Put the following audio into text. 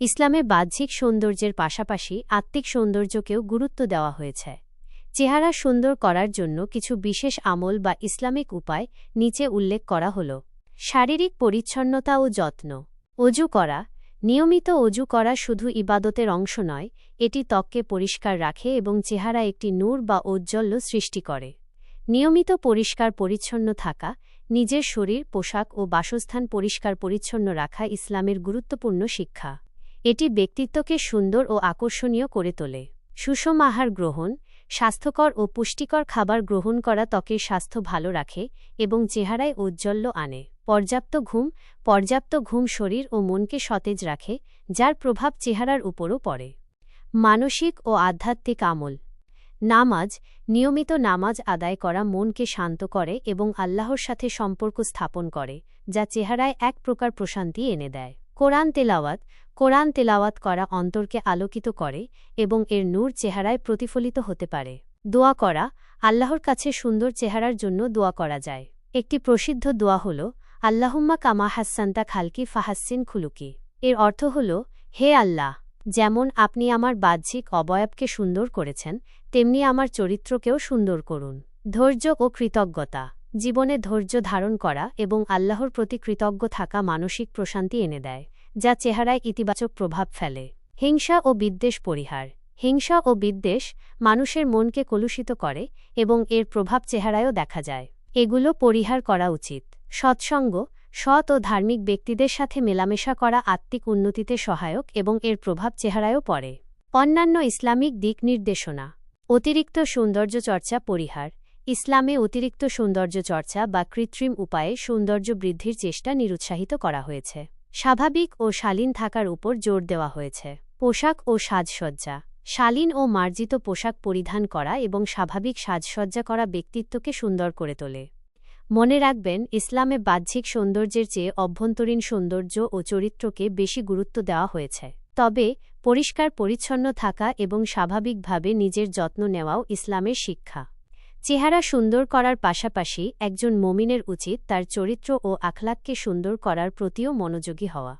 ইসলামে বাহ্যিক সৌন্দর্যের পাশাপাশি আত্মিক সৌন্দর্যকেও গুরুত্ব দেওয়া হয়েছে। চেহারা সুন্দর করার জন্য কিছু বিশেষ আমল বা ইসলামিক উপায় নিচে উল্লেখ করা হল। শারীরিক পরিচ্ছন্নতা ও যত্ন। অজু করা। নিয়মিত অজু করা শুধু ইবাদতের অংশ নয়, এটি ত্বককে পরিষ্কার রাখে এবং চেহারা একটি নূর বা ঔজ্জ্বল্য সৃষ্টি করে। নিয়মিত পরিষ্কার পরিচ্ছন্ন থাকা, নিজের শরীর, পোশাক ও বাসস্থান পরিষ্কার পরিচ্ছন্ন রাখা ইসলামের গুরুত্বপূর্ণ শিক্ষা। এটি ব্যক্তিত্বকে সুন্দর ও আকর্ষণীয় করে তোলে। সুষম আহার গ্রহণ, স্বাস্থ্যকর ও পুষ্টিকর খাবার গ্রহণ করা ত্বকের স্বাস্থ্য ভালো রাখে এবং চেহারায় ঔজ্জ্বল্য আনে। পর্যাপ্ত ঘুম পর্যাপ্ত ঘুম শরীর ও মনকে সতেজ রাখে, যার প্রভাব চেহারার উপরও পড়ে। মানসিক ও আধ্যাত্মিক আমল। নামাজ, নিয়মিত নামাজ আদায় করা মনকে শান্ত করে এবং আল্লাহর সাথে সম্পর্ক স্থাপন করে, যা চেহারায় এক প্রকার প্রশান্তি এনে দেয়। কোরআন তেলাওয়াত কোরআন তেলাওয়াত করা অন্তরকে আলোকিত করে এবং এর নূর চেহারায় প্রতিফলিত হতে পারে। দোয়া করা, আল্লাহর কাছে সুন্দর চেহারার জন্য দোয়া করা যায়। একটি প্রসিদ্ধ দোয়া হল, আল্লাহুম্মা কামা হাসান্তা খালকি ফাহাসিন খুলুকি। এর অর্থ হল, হে আল্লাহ, যেমন আপনি আমার বাহ্যিক অবয়বকে সুন্দর করেছেন, তেমনি আমার চরিত্রকেও সুন্দর করুন। ধৈর্য ও কৃতজ্ঞতা। জীবনে ধৈর্য ধারণ করা এবং আল্লাহর প্রতি কৃতজ্ঞ থাকা মানসিক প্রশান্তি এনে দেয়। যা চেহারায় ইতিবাচক প্রভাব ফেলে। হিংসা ও বিদ্বেষ পরিহার। হিংসা ও বিদ্বেষ মানুষের মনকে কলুষিত করে এবং এর প্রভাব চেহারায়ও দেখা যায়। এগুলো পরিহার করা উচিত। সৎসঙ্গ, সৎ ও ধার্মিক ব্যক্তিদের সাথে মেলামেশা করা আত্মিক উন্নতিতে সহায়ক এবং এর প্রভাব চেহারায়ও পড়ে। অন্যান্য ইসলামিক দিক নির্দেশনা। অতিরিক্ত সৌন্দর্য চর্চা পরিহার। ইসলামে অতিরিক্ত সৌন্দর্য চর্চা বা কৃত্রিম উপায়ে সৌন্দর্য বৃদ্ধির চেষ্টা নিরুৎসাহিত করা হয়েছে। স্বাভাবিক ও শালীন থাকার উপর জোর দেওয়া হয়েছে। পোশাক ও সাজসজ্জা। শালীন ও মার্জিত পোশাক পরিধান করা এবং স্বাভাবিক সাজসজ্জা করা ব্যক্তিত্বকে সুন্দর করে তোলে। মনে রাখবেন, ইসলামে বাহ্যিক সৌন্দর্যের চেয়ে অভ্যন্তরীণ সৌন্দর্য ও চরিত্রকে বেশি গুরুত্ব দেওয়া হয়েছে। তবে পরিষ্কার পরিচ্ছন্ন থাকা এবং স্বাভাবিকভাবে নিজের যত্ন নেওয়াও ইসলামের শিক্ষা। চেহারা সুন্দর করার পাশাপাশি একজন মমিনের উচিত তার চরিত্র ও আখলাককে সুন্দর করার প্রতিও মনোযোগী হওয়া।